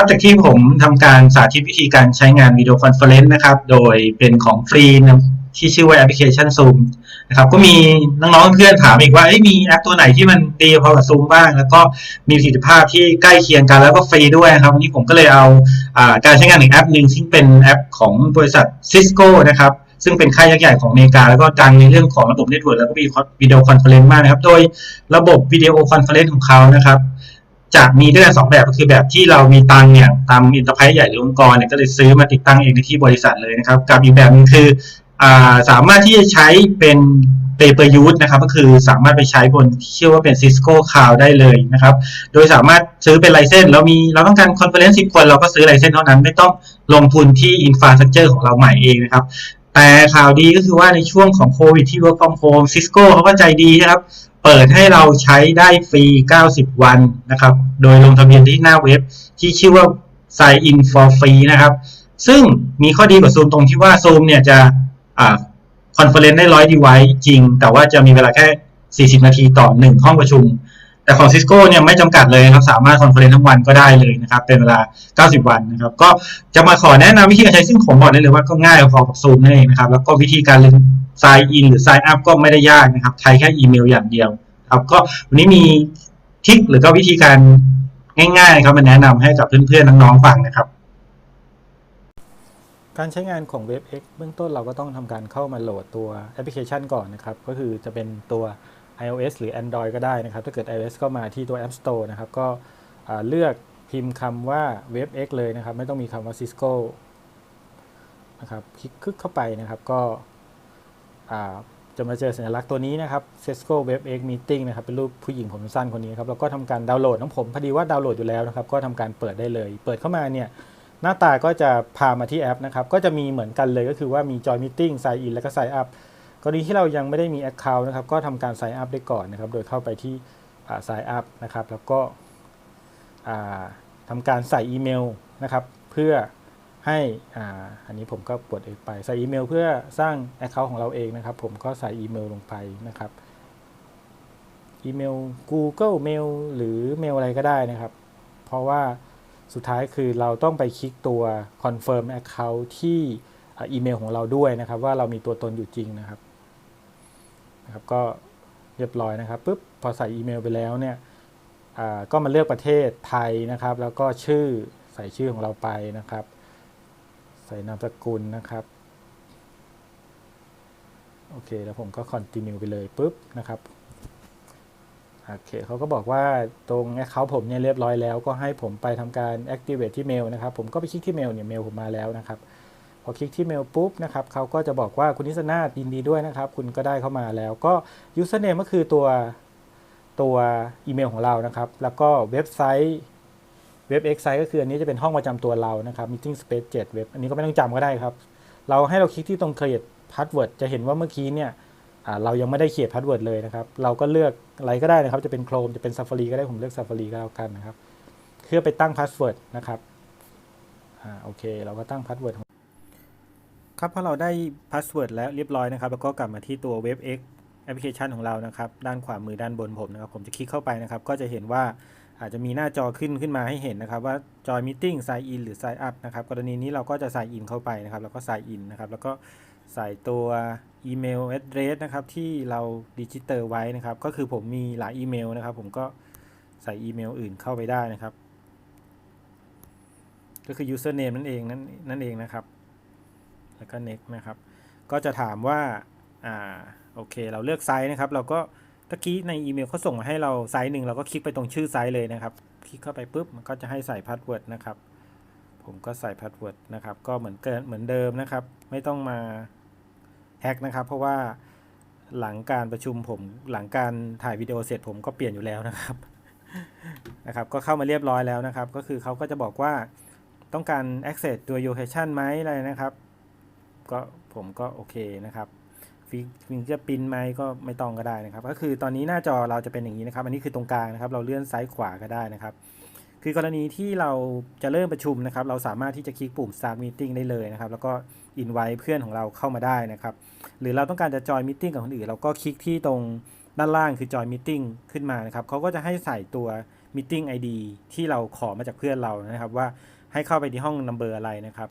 ครับจากที่ผมทำการสาธิตวิธีการใช้งานวิดีโอคอนเฟอเรนซ์นะครับ โดยเป็นของฟรีนะที่ชื่อว่าแอปพลิเคชัน Zoom นะครับ ก็มีน้องๆเพื่อนถามอีกว่ามีแอปตัวไหนที่มันดีพอกับ Zoom บ้าง แล้วก็มีประสิทธิภาพที่ใกล้เคียงกันแล้วก็ฟรีด้วยนะครับวันนี้ผมก็เลยเอาอาการใช้งานอีกแอปหนึ่งซึ่งเป็นแอปของบริษัท Cisco นะครับซึ่งเป็นค่ายยักษ์ใหญ่ของอเมริกา แล้วก็ดังในเรื่องของระบบเน็ตเวิร์กแล้วก็มีวิดีโอคอนเฟอเรนซ์มากนะครับ โดยระบบวิดีโอคอนเฟอเรนซ์ของเขานะครับ จะมีด้วยกันสองแบบก็คือแบบที่เรามีตังเนี่ยตามอินเตอร์ไพรส์ใหญ่หรือองค์กรเนี่ยก็เลยซื้อมาติดตั้งเองในที่บริษัทเลยนะครับกับอีกแบบหนึงคืออสามารถที่จะใช้เป็น pay per use นะครับก็คือสามารถไปใช้บนที่ชื่อว่าเป็น Cisco Cloud ได้เลยนะครับ โดยสามารถซื้อเป็นไลเซนส์เรามีเราต้องการคอนเฟอเรนซ์สิบคนเราก็ซื้อไลเซนส์เท่านั้นไม่ต้องลงทุนที่อินฟ a าส t ั c เจอร์ของเราใหม่เองนะครับ แต่ข่าวดีก็คือว่าในช่วงของโควิดที่ work from home Cisco เขาก็ใจดีนะครับ เปิดให้เราใช้ได้ฟรี 90 วันนะครับ โดยลงทะเบียนที่หน้าเว็บที่ชื่อว่า sign in for free นะครับ ซึ่งมีข้อดีกว่า Zoom ตรงที่ว่า Zoom เนี่ยจะคอนเฟอเรนซ์ได้ร้อยดีไว้จริง แต่ว่าจะมีเวลาแค่ 40 นาทีต่อ 1 ห้องประชุม แต่ของ Cisco เนี่ยไม่จำกัดเลยครับ สามารถคอนเฟอเรนซ์ทั้งวันก็ได้เลยนะครับ เป็นเวลา 90 วันนะครับ ก็จะมาขอแนะนำวิธีการใช้ซึ่งผมบอกได้เลยว่าก็ง่ายพอกับ Zoom นั่นเองนะครับ แล้วก็วิธีการ sign in หรือ sign up ก็ไม่ได้ยากนะครับใช้แค่อีเมลอย่างเดียวครับก็วันนี้มีทิคหรือก็วิธีการง่ายๆครับมาแนะนำให้กับเพื่อนๆน้องๆฟังนะครับ การใช้งานของ WebX เบื้องต้นเราก็ต้องทำการเข้ามาโหลดตัวแอปพลิเคชันก่อนนะครับ ก็คือจะเป็นตัว iOS หรือ Android ก็ได้นะครับ ถ้าเกิด iOS ก็มาที่ตัว App Store นะครับ ก็เลือกพิมพ์คำว่า WebX เลยนะครับ ไม่ต้องมีคำว่า Cisco นะครับ คลิกคลิกเข้าไปนะครับ ก็ จะมาเจอสัญลักษณ์ตัวนี้นะครับ Cisco Webex Meeting นะครับ เป็นรูปผู้หญิงผมสั้นคนนี้ครับแล้วก็ทำการดาวน์โหลดของผมพอดีว่าดาวน์โหลดอยู่แล้วนะครับ ก็ทำการเปิดได้เลย เปิดเข้ามาเนี่ยหน้าตาก็จะพามาที่แอปนะครับ ก็จะมีเหมือนกันเลยก็คือว่ามี Join Meeting Sign In แล้วก็ Sign Up กรณีที่เรายังไม่ได้มี Account นะครับ ก็ทำการ Sign Up ได้ก่อนนะครับ โดยเข้าไปที่อ่า Sign Up นะครับ แล้วก็อ่าทำการใส่อีเมลนะครับ เพื่อ ให้อ่าอันนี้ผมก็ปวดเองไปใส่อีเมลเพื่อสร้าง Account ของเราเองนะครับ ผมก็ใส่อีเมลลงไปนะครับอีเมล Google Mail หรือเมลอะไรก็ได้นะครับ เพราะว่าสุดท้ายคือเราต้องไปคลิกตัว confirm account ที่อ่าอีเมลของเราด้วยนะครับ ว่าเรามีตัวตนอยู่จริงนะครับนะครับ ก็เรียบร้อยนะครับปุ๊บพอใส่อีเมลไปแล้วเนี่ยก็มาเลือกประเทศไทยนะครับ แล้วก็ชื่อใส่ชื่อของเราไปนะครับ ใส่นามสกุลนะครับ โอเค แล้วผมก็ continue ไปเลยปุ๊บนะครับโอเคเขาก็บอกว่าตรง Account ผมเนี่ยเรียบร้อยแล้วก็ให้ผมไปทำการ activate ที่เมลนะครับ ผมก็ไปคลิกที่เมลเนี่ยเมลผมมาแล้วนะครับ พอคลิกที่เมลปุ๊บนะครับเขาก็จะบอกว่าคุณนิสนาถยินดีด้วยนะครับ คุณก็ได้เข้ามาแล้วก็ username ก็คือตัวตัวอีเมลของเรานะครับ แล้วก็เว็บไซต์ เว็บ X site ก็คืออันนี้จะเป็นห้องประจำตัวเรานะครับ meeting space 7เว็บอันนี้ก็ไม่ต้องจำก็ได้ครับ เราให้เราคลิกที่ตรง create password จะเห็นว่าเมื่อกี้เนี่ยเรายังไม่ได้เขียนพาสเวิร์ดเลยนะครับ เราก็เลือกอะไรก็ได้นะครับ จะเป็น Chrome จะเป็น Safari ก็ได้ ผมเลือก Safari ก็แล้วกันนะครับ เพื่อไปตั้งพาสเวิร์ดนะครับอ่าโอเค เราก็ตั้งพาสเวิร์ดครับพอเราได้พาสเวิร์ดแล้วเรียบร้อยนะครับ แล้วก็กลับมาที่ตัว WebX แอปพลิเคชันของเรานะครับ ด้านขวามือด้านบนผมนะครับ ผมจะคลิกเข้าไปนะครับ ก็จะเห็นว่า อาจจะมีหน้าจอขึ้นขึ้นมาให้เห็นนะครับ ว่า Join Meeting Sign In หรือ Sign Up นะครับ กรณีนี้เราก็จะ Sign In เข้าไปนะครับ แล้วก็ Sign In นะครับ แล้วก็ใส่ตัวอีเมล address นะครับ ที่เราดิจิเตอร์ไว้นะครับ ก็คือผมมีหลายอีเมลนะครับ ผมก็ใส่อีเมลอื่นเข้าไปได้นะครับ ก็คือ username นั่นเองนั่นนั่นเองนะครับ แล้วก็ next นะครับ ก็จะถามว่า อ่า โอเค เราเลือกไซส์นะครับ เราก็ ตะกี้ในอีเมลเขาส่งมาให้เราไซส์หนึ่งเราก็คลิกไปตรงชื่อไซส์เลยนะครับ คลิกเข้าไปปุ๊บมันก็จะให้ใส่พาสเวิร์ดนะครับ ผมก็ใส่พาสเวิร์ดนะครับ ก็เหมือนเกินเหมือนเดิมนะครับ ไม่ต้องมาแฮกนะครับ เพราะว่าหลังการประชุมผมหลังการถ่ายวิดีโอเสร็จผมก็เปลี่ยนอยู่แล้วนะครับนะครับ ก็เข้ามาเรียบร้อยแล้วนะครับ ก็คือเขาก็จะบอกว่าต้องการ access ตัว location ไหมอะไรนะครับ ก็ผมก็โอเคนะครับ ฟิฟิงจะปินไหมก็ไม่ต้องก็ได้นะครับ ก็คือตอนนี้หน้าจอเราจะเป็นอย่างนี้นะครับ อันนี้คือตรงกลางนะครับ เราเลื่อนซ้ายขวาก็ได้นะครับ คือกรณีที่เราจะเริ่มประชุมนะครับ เราสามารถที่จะคลิกปุ่ม start meeting ได้เลยนะครับ แล้วก็ invite เพื่อนของเราเข้ามาได้นะครับ หรือเราต้องการจะ join meeting กับคนอื่น เราก็คลิกที่ตรงด้านล่างคือ join meeting ขึ้นมานะครับ เขาก็จะให้ใส่ตัว meeting ID ที่เราขอมาจากเพื่อนเรานะครับ ว่าให้เข้าไปที่ห้อง number อะไรนะครับ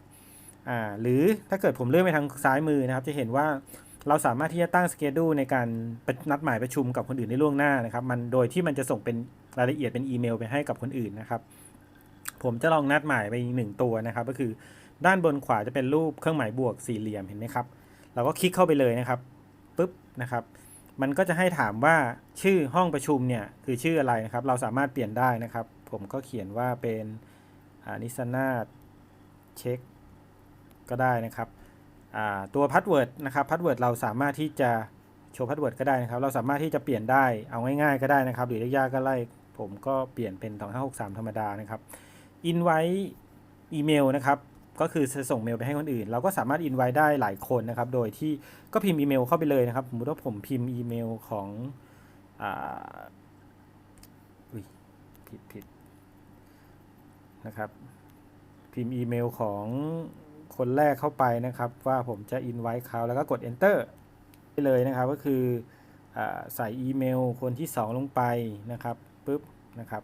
อ่า หรือถ้าเกิดผมเลื่อนไปทางซ้ายมือนะครับ จะเห็นว่า เราสามารถที่จะตั้ง schedule ในการนัดหมายประชุมกับคนอื่นได้ล่วงหน้านะครับ มันโดยที่มันจะส่งเป็นรายละเอียดเป็นอีเมลไปให้กับคนอื่นนะครับ ผมจะลองนัดหมายไปหนึ่งตัวนะครับ ก็คือด้านบนขวาจะเป็นรูปเครื่องหมายบวกสี่เหลี่ยมเห็นไหมครับ เราก็คลิกเข้าไปเลยนะครับปุ๊บนะครับ มันก็จะให้ถามว่าชื่อห้องประชุมเนี่ยคือชื่ออะไรนะครับ เราสามารถเปลี่ยนได้นะครับ ผมก็เขียนว่าเป็นอนิสนาเช็คก็ได้นะครับ ตัวพาสเวิร์ดนะครับพาสเวิร์ดเราสามารถที่จะโชว์พาสเวิร์ดก็ได้นะครับ เราสามารถที่จะเปลี่ยนได้เอาง่ายๆก็ได้นะครับ หรือยากๆก็ไล่ผมก็เปลี่ยนเป็น 2563 ธรรมดานะครับอินไว้อีเมลนะครับก็คือจะส่งเมลไปให้คนอื่น เราก็สามารถอินไว้ได้หลายคนนะครับ โดยที่ก็พิมพ์อีเมลเข้าไปเลยนะครับสมมติว่าผมพิมพ์อีเมลของอ่าอุ้ยผิดผิดนะครับ พิมพ์อีเมลของ คนแรกเข้าไปนะครับ ว่าผมจะอินไว้เขาแล้วก็กด enter ไปเลยนะครับ ก็คืออใส่อีเมลคนที่ 2 ลงไปนะครับปุ๊บนะครับ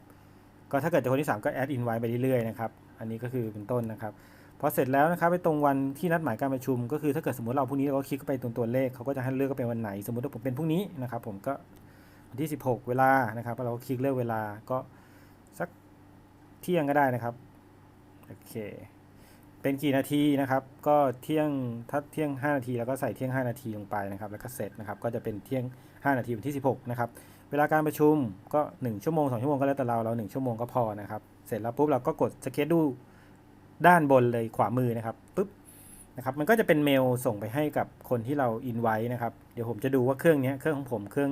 ก็ถ้าเกิดจะคนที่ 3 ก็แอดอินไว้ไปเรื่อยๆนะครับ อันนี้ก็คือเป็นต้นนะครับพอเสร็จแล้วนะครับไปตรงวันที่นัดหมายการประชุม ก็คือถ้าเกิดสมมติเราพรุ่งนี้เราก็คลิกไปตรงตัวเลขเขาก็จะให้เลือกก็เป็นวันไหน สมมติว่าผมเป็นพรุ่งนี้นะครับ ผมก็วันที่ 16 เวลานะครับเราก็คลิกเลือกเวลาก็สักเที่ยงก็ได้นะครับโอเค เป็นกี่นาทีนะครับ ก็เที่ยงถ้าเที่ยง 5 นาทีแล้วก็ใส่เที่ยง 5 นาทีลงไปนะครับ แล้วก็เสร็จนะครับ ก็จะเป็นเที่ยง 5 นาทีวันที่ 16 นะครับ เวลาการประชุมก็ 1 ชั่วโมง 2 ชั่วโมงก็แล้วแต่เรา เรา 1 ชั่วโมงก็พอนะครับ เสร็จแล้วปุ๊บเราก็กดสเกจดูด้านบนเลยขวามือนะครับปุ๊บนะครับ มันก็จะเป็นเมลส่งไปให้กับคนที่เราอินไว้นะครับ เดี๋ยวผมจะดูว่าเครื่องนี้เครื่องของผมเครื่อง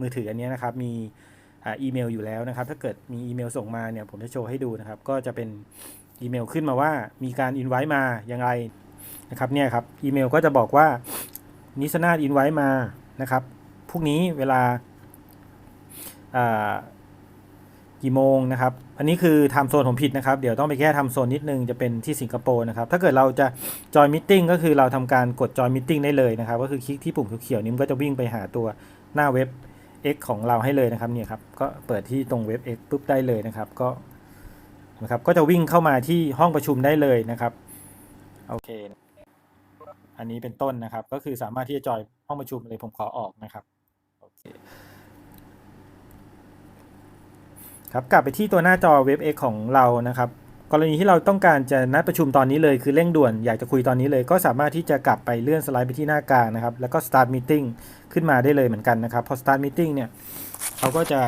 มือถืออันนี้นะครับ มีอีเมลอยู่แล้วนะครับ ถ้าเกิดมีอีเมลส่งมาเนี่ย ผมจะโชว์ให้ดูนะครับ ก็จะเป็น อีเมลขึ้นมาว่ามีการอินไว้มาอย่างไรนะครับเนี่ยครับอีเมลก็จะบอกว่านิสนาอินไว้มานะครับพรุ่งนี้เวลาอากี่โมงนะครับ อันนี้คือไทม์โซนผมผิดนะครับ เดี๋ยวต้องไปแก้ไทม์โซนนิดนึงจะเป็นที่สิงคโปร์นะครับ ถ้าเกิดเราจะจอยมิ팅ก็คือเราทำการกดจอยมิ팅ได้เลยนะครับ ก็คือคลิกที่ปุ่มเขียวๆนี้มันก็จะวิ่งไปหาตัวหน้าเว็บ X ของเราให้เลยนะครับเนี่ยครับ ก็เปิดที่ตรงเว็บ X ปุ๊บได้เลยนะครับ ก็ นะครับ ก็จะวิ่งเข้ามาที่ห้องประชุมได้เลยนะครับโอเค อันนี้เป็นต้นนะครับ ก็คือสามารถที่จะจอยห้องประชุมเลยผมขอออกนะครับโอเคครับกลับไปที่ตัวหน้าจอเว็บ X ของเรานะครับ กรณีที่เราต้องการจะนัดประชุมตอนนี้เลยคือเร่งด่วนอยากจะคุยตอนนี้เลย ก็สามารถที่จะกลับไปเลื่อนสไลด์ไปที่หน้ากลางนะครับ แล้วก็ start meeting ขึ้นมาได้เลยเหมือนกันนะครับ พอ start meeting เนี่ยเขาก็จะ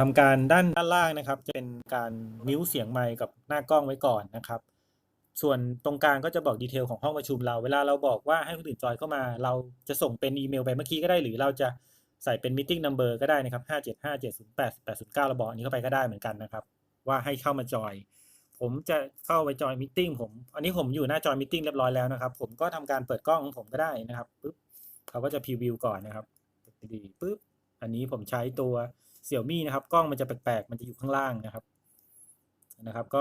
ทำการด้านด้านล่างนะครับ จะเป็นการมิวเสียงไมค์กับหน้ากล้องไว้ก่อนนะครับ ส่วนตรงกลางก็จะบอกดีเทลของห้องประชุมเรา เวลาเราบอกว่าให้คนอื่นจอยเข้ามา เราจะส่งเป็นอีเมลไปเมื่อกี้ก็ได้หรือเราจะใส่เป็น meeting number ก็ได้นะครับ 5 7 5 7 0 8 8 0 9เราบอกอันนี้เข้าไปก็ได้เหมือนกันนะครับ ว่าให้เข้ามาจอย ผมจะเข้าไปจอยมิ팅ผม อันนี้ผมอยู่หน้าจอยมิ팅เรียบร้อยแล้วนะครับ ผมก็ทำการเปิดกล้องของผมก็ได้นะครับปุ๊บเขาก็จะพรีวิวก่อนนะครับดีปุ๊บอันนี้ผมใช้ตัว เสี่ยวมี่นะครับ กล้องมันจะแปลกๆ มันจะอยู่ข้างล่างนะครับ นะครับ ก็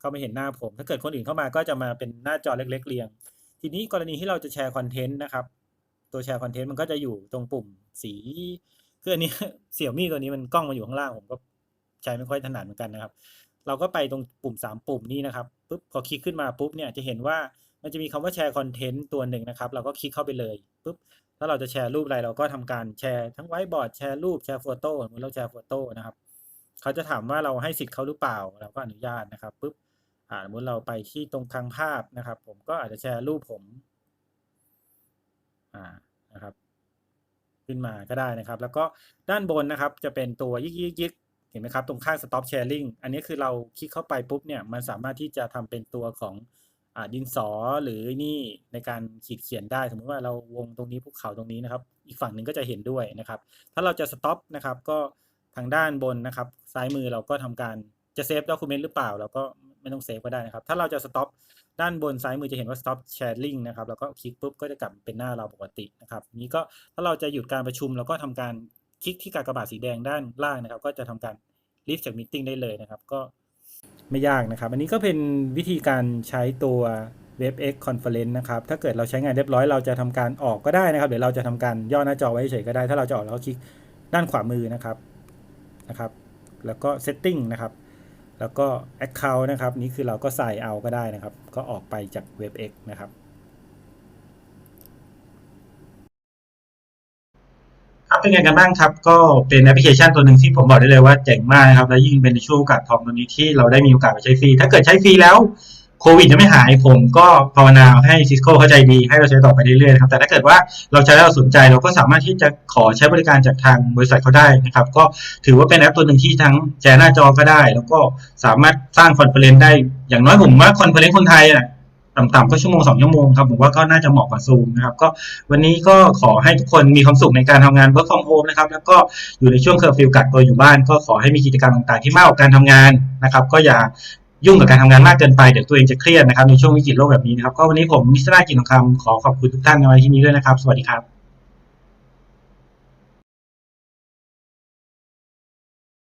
เข้าไม่เห็นหน้าผม ถ้าเกิดคนอื่นเข้ามาก็จะมาเป็นหน้าจอเล็ก ๆ เรียง ทีนี้กรณีที่เราจะแชร์คอนเทนต์นะครับ ตัวแชร์คอนเทนต์มันก็จะอยู่ตรงปุ่มสีคืออันนี้เสี่ยวมี่ตัวนี้มันกล้องมาอยู่ข้างล่างผมก็ใช้ไม่ค่อยถนัดเหมือนกันนะครับ เราก็ไปตรงปุ่ม 3 ปุ่มนี้นะครับปุ๊บพอคลิกขึ้นมาปุ๊บเนี่ยจะเห็นว่ามันจะมีคำว่าแชร์คอนเทนต์ตัวหนึ่งนะครับ เราก็คลิกเข้าไปเลยปุ๊บ ถ้าเราจะแชร์รูปอะไรเราก็ทำการแชร์ทั้งไว้บอร์ดแชร์รูปแชร์โฟโต้สมมติเราแชร์โฟโต้นะครับเขาจะถามว่าเราให้สิทธิ์เขาหรือเปล่าเราก็อนุญาตนะครับปุ๊บอ่าสมมติเราไปที่ตรงคลังภาพนะครับ ผมก็อาจจะแชร์รูปผมอ่านะครับ ขึ้นมาก็ได้นะครับ แล้วก็ด้านบนนะครับ จะเป็นตัวยิกยิกยิกเห็นไหมครับ ตรงข้าง stop sharing อันนี้คือเราคลิกเข้าไปปุ๊บเนี่ยมันสามารถที่จะทำเป็นตัวของ ดินสอหรือนี่ในการขีดเขียนได้สมมติว่าเราวงตรงนี้ภูเขาตรงนี้นะครับ อีกฝั่งหนึ่งก็จะเห็นด้วยนะครับ ถ้าเราจะ stop นะครับ ก็ทางด้านบนนะครับ ซ้ายมือเราก็ทำการจะเซฟด็อกิเมนต์หรือเปล่าเราก็ไม่ต้องเซฟก็ได้นะครับ ถ้าเราจะ stop ด้านบนซ้ายมือจะเห็นว่า stop sharing นะครับ แล้วก็คลิกปุ๊บก็จะกลับเป็นหน้าเราปกตินะครับ นี้ก็ถ้าเราจะหยุดการประชุมเราก็ทำการคลิกที่กากบาทสีแดงด้านล่างนะครับ ก็จะทำการลิฟจากมิ팅ได้เลยนะครับ ก็ ไม่ยากนะครับ อันนี้ก็เป็นวิธีการใช้ตัว WebEx Conference นะครับ ถ้าเกิดเราใช้งานเรียบร้อยเราจะทำการออกก็ได้นะครับเดี๋ยวเราจะทำการย่อหน้าจอไว้เฉยก็ได้ ถ้าเราจะออกเราก็คลิกด้านขวามือนะครับนะครับ แล้วก็ setting นะครับ แล้วก็ account นะครับ นี่คือเราก็ใส่เอาก็ได้นะครับ ก็ออกไปจาก WebEx นะครับ ครับ เป็นไงกันบ้างครับ ก็เป็นแอปพลิเคชันตัวหนึ่งที่ผมบอกได้เลยว่าเจ๋งมากนะครับ และยิ่งเป็นในช่วงโอกาสทองตัวนี้ที่เราได้มีโอกาสไปใช้ฟรี ถ้าเกิดใช้ฟรีแล้วโควิดยังไม่หายผมก็ภาวนาให้ซิสโก้เข้าใจดีให้เราใช้ต่อไปเรื่อยๆครับแต่ถ้าเกิดว่าเราใช้แล้วเราสนใจเราก็สามารถที่จะขอใช้บริการจากทางบริษัทเขาได้นะครับ ก็ถือว่าเป็นแอปตัวหนึ่งที่ทั้งแชร์หน้าจอก็ได้ แล้วก็สามารถสร้างคอนเฟอเรนได้ อย่างน้อยผมว่าคอนเฟอเรนคนไทยอะ ต่ำๆก็ชั่วโมงสองชั่วโมงครับผมว่าก็น่าจะเหมาะกับซูมนะครับก็วันนี้ก็ขอให้ทุกคนมีความสุขในการทำงาน work from home นะครับแล้วก็อยู่ในช่วงเคอร์ฟิวกักตัวอยู่บ้าน ก็ขอให้มีกิจกรรมต่างๆที่มากกว่าการทำงานนะครับ ก็อย่ายุ่งกับการทำงานมากเกินไปเดี๋ยวตัวเองจะเครียดนะครับในช่วงวิกฤตโลกแบบนี้นะครับก็วันนี้ผมมิสรากินทองคำขอขอบคุณทุกท่านในวันที่นี้ด้วยนะครับ สวัสดีครับ